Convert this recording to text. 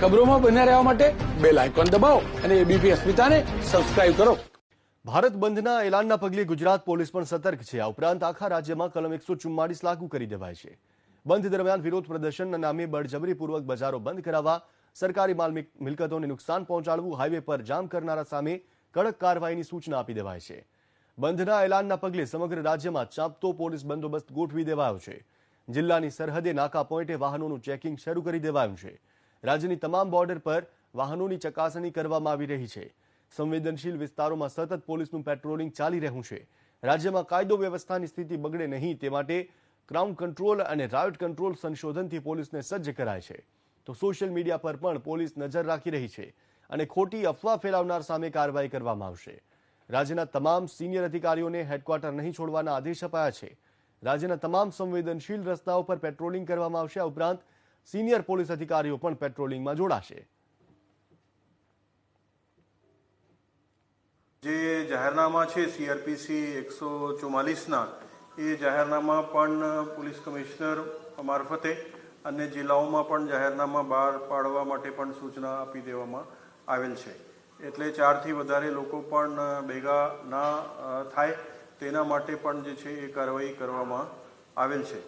ખબરોમાં બન્યા રહેવા માટે બેલ આઇકોન દબાવો અને એબીપી અસ્મિતાને સબસ્ક્રાઇબ કરો. ભારત બંધના એલાનના પગલે ગુજરાત પોલીસ પણ સતર્ક છે. આ ઉપરાંત આખા રાજ્યમાં કલમ એકસો ચુમ્માળીસ લાગુ કરી દેવાય છે. બંધ દરમિયાન વિરોધ પ્રદર્શનના નામે બળજબરીપૂર્વક બજારો બંધ કરાવવા, સરકારી માલ મિલકતોને નુકસાન પહોંચાડવું હાઈવે પર જામ કરનારા સામે કડક કાર્યવાહીની સૂચના આપી દેવાય છે. બંધના એલાનના પગલે સમગ્ર રાજ્યમાં ચાંપતો પોલીસ બંદોબસ્ત ગોઠવી દેવાયો છે. જિલ્લાની સરહદે નાકા પોઈન્ટે વાહનોનું ચેકિંગ શરૂ કરી દેવાયું છે. રાજ્યની તમામ બોર્ડર પર વાહનોની ચકાસણી કરવામાં આવી રહી છે. સંવેદનશીલ વિસ્તારોમાં સતત પોલીસનું પેટ્રોલિંગ ચાલી રહ્યું છે. રાજ્યમાં કાયદો વ્યવસ્થાની સ્થિતિ બગડે નહીં તે માટે ક્રાઉન કંટ્રોલ અને રાયોટ કંટ્રોલ સંશોધનથી પોલીસને સજ્જ કરાય છે. તો સોશિયલ મીડિયા પર પણ પોલીસ નજર રાખી રહી છે અને ખોટી અફવા ફેલાવનાર સામે કાર્યવાહી કરવામાં આવશે. રાજ્યના તમામ સિનિયર અધિકારીઓને હેડક્વાર્ટર નહીં છોડવાના આદેશ અપાયા છે. રાજ્યના તમામ સંવેદનશીલ રસ્તાઓ પર પેટ્રોલિંગ કરવામાં આવશે આ ઉપરાંત સિનિયર પોલીસ અધિકારીઓ પણ પેટ્રોલિંગમાં જોડાશે. જે જાહેરનામા છે સીઆરપીસી એકસો ચુમ્માલીસના એ જાહેરનામા પણ પોલીસ કમિશનર મારફતે અને જિલ્લાઓમાં પણ જાહેરનામા બહાર પાડવા માટે પણ સૂચના આપી દેવામાં આવેલ છે. એટલે ચારથી વધારે લોકો પણ ભેગા ના થાય તેના માટે પણ જે છે એ કાર્યવાહી કરવામાં આવેલ છે.